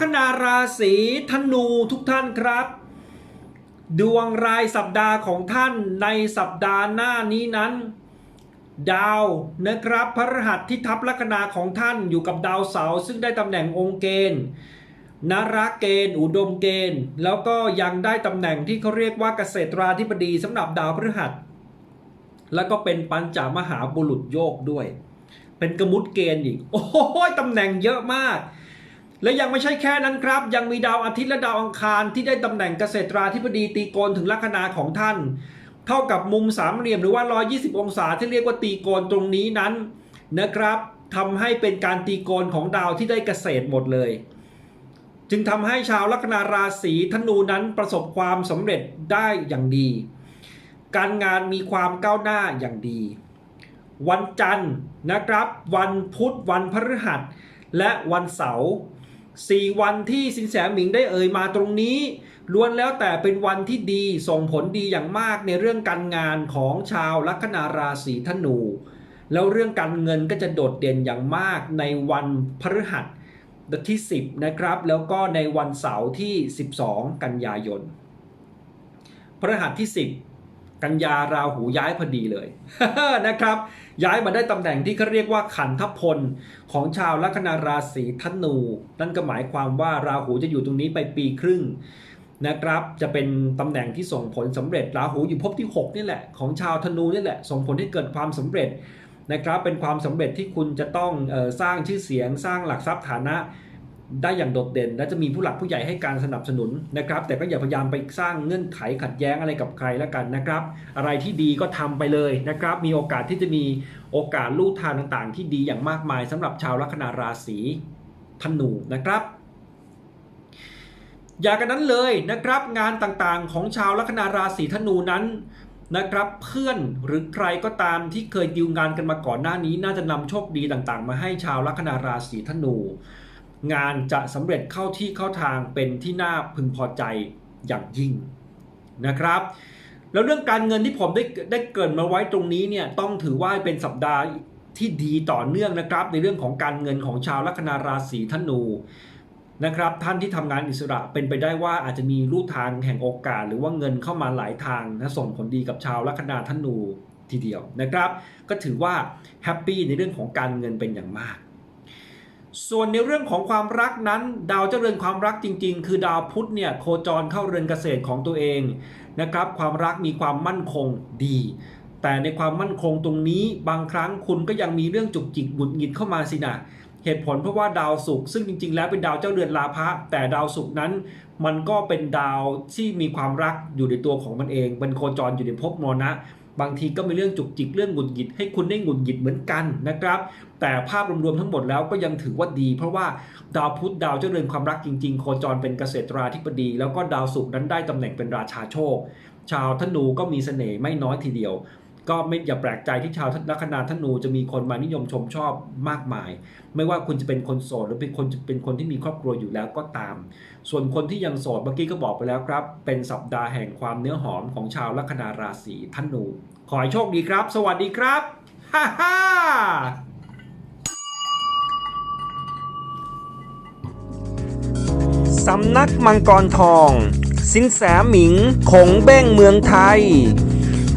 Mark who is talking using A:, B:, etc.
A: คนาราศีธนูทุกท่านครับ ดวงรายสัปดาห์ของท่านในสัปดาห์หน้านี้นั้น ดาวนะครับพระรหัสที่ทับลัคนาของท่านอยู่กับดาวเสาร์ซึ่งได้ตำแหน่งองค์เกณฑ์นราเกณฑ์ อุดมเกณฑ์ แล้วก็ยังได้ตำแหน่งที่เขาเรียกว่าเกษตราธิบดีสำหรับดาวพฤหัส แล้วก็เป็นปัญจามหาบุรุษโยกด้วย เป็นกระมุดเกณฑ์อีก โอ้โหตำแหน่งเยอะมาก และยังไม่ใช่แค่นั้นครับ ยังมีดาวอาทิตย์และดาวอังคารที่ได้ตำแหน่งเกษตราธิบดีตีโกนถึงลัคนาของท่าน เท่ากับมุมสามเหลี่ยมหรือว่า 120 องศาที่เรียกว่าตีโกนตรงนี้นั้นนะครับทำให้เป็นการตีโกนของดาวที่ได้เกษตรหมดเลย จึงทำให้ชาวลัคนาราศีธนูนั้นประสบความสำเร็จได้อย่างดี การงานมีความก้าวหน้าอย่างดี วันจันทร์นะครับ วันพุธวันพฤหัส และวันเสาร์ สี่วันที่สินแสหมิงได้เอ่ยมาตรงนี้ล้วนแล้วแต่เป็นวันที่ดีส่งผลดีอย่างมากในเรื่องการงานของชาวลัคนาราศีธนู แล้วเรื่องการเงินก็จะโดดเด่นอย่างมากในวันพฤหัสที่ 10 นะครับ แล้วก็ในวันเสาร์ที่ 12 กันยายนพฤหัสที่ 10 กันยาราหูย้ายพอดีเลยนะครับ ย้ายมาได้ตำแหน่งที่เขาเรียกว่าขันธพลของชาวลัคนาราศีธนู นั่นก็หมายความว่าราหูจะอยู่ตรงนี้ไปปีครึ่งนะครับ จะเป็นตำแหน่งที่ส่งผลสำเร็จราหูอยู่ภพที่ 6 นี่แหละของชาวธนูนี่แหละส่งผลให้เกิดความสำเร็จนะครับ เป็นความสำเร็จที่คุณจะต้องออสร้างชื่อเสียงสร้างหลักทรัพย์ฐานะ ได้อย่างโดดเด่น และจะมีผู้หลักผู้ใหญ่ให้การสนับสนุนนะครับ แต่ก็อย่าพยายามไปสร้างเงื่อนไขขัดแย้งอะไรกับใครแล้วกันนะครับ อะไรที่ดีก็ทำไปเลยนะครับ มีโอกาสที่จะมีโอกาสลู่ทางต่างๆ ที่ดีอย่างมากมายสำหรับชาวลัคนาราศีธนูนะครับอย่ากันนั้นเลยนะครับงานต่างๆของชาวลัคนาราศีธนูนั้นนะครับเพื่อนหรือใครก็ตามที่เคยดิวงานกันมาก่อนหน้านี้ น่าจะนำโชคดีต่างๆ มาให้ชาวลัคนาราศีธนู งานจะสำเร็จเข้าที่เข้าทางเป็นที่น่าพึงพอใจอย่างยิ่งนะครับ แล้วเรื่องการเงินที่ผมได้ได้เกินมาไว้ตรงนี้เนี่ยต้องถือว่าเป็นสัปดาห์ที่ดีต่อเนื่องนะครับ ในเรื่องของการเงินของชาวลัคนาราศีธนูนะครับ ท่านที่ทำงานอิสระเป็นไปได้ว่าอาจจะมีรูทางแห่งโอกาส หรือว่าเงินเข้ามาหลายทางนะส่งผลดีกับชาวลัคนาธนูทีเดียวนะครับ ก็ถือว่าแฮปปี้ในเรื่องของการเงินเป็นอย่างมาก ส่วนในเรื่องของความรักนั้น ดาวเจริญความรักจริง ๆ คือดาวพุธเนี่ยโคจรเข้าเรือนเกษตรของตัวเองนะครับความรักมีความมั่นคงดี แต่ในความมั่นคงตรงนี้บางครั้งคุณก็ยังมีเรื่องจุกจิกหงุดหงิดเข้ามาสินะเหตุผลเพราะว่าดาวศุกร์ซึ่งจริง ๆ แล้วเป็นดาวเจ้าเรือนลาภะแต่ดาวศุกร์นั้น มันก็เป็นดาวที่มีความรักอยู่ในตัวของมันเองเป็นโคจรอยู่ในภพมรณะ บางทีก็มีเรื่องจุกจิกเรื่องหงุดหงิดให้คุณได้หงุดหงิดเหมือนกันนะครับ แต่ภาพรวมๆทั้งหมดแล้วก็ยังถือว่าดี เพราะว่าดาวพุธดาวเจริญความรักจริง ๆ โคจรเป็นเกษตราธิบดี แล้วก็ดาวศุกร์นั้นได้ตำแหน่งเป็นราชาโชค ชาวธนูก็มีเสน่ห์ไม่น้อยทีเดียว ก็ไม่อย่าแปลกใจที่ชาวลัคนาธนูจะมีคนมานิยมชมชอบมากมาย ไม่ว่าคุณจะเป็นคนโสดหรือเป็นคนเป็นคนที่มีครอบครัวอยู่แล้วก็ตาม ส่วนคนที่ยังโสดเมื่อกี้ก็บอกไปแล้วครับ เป็นสัปดาห์แห่งความเนื้อหอมของชาวลัคนาราศีธนู ขอให้โชคดีครับ สวัสดีครับฮ่าฮ่าสำนักมังกรทอง สินแสหมิงคงเบ้งเมืองไทย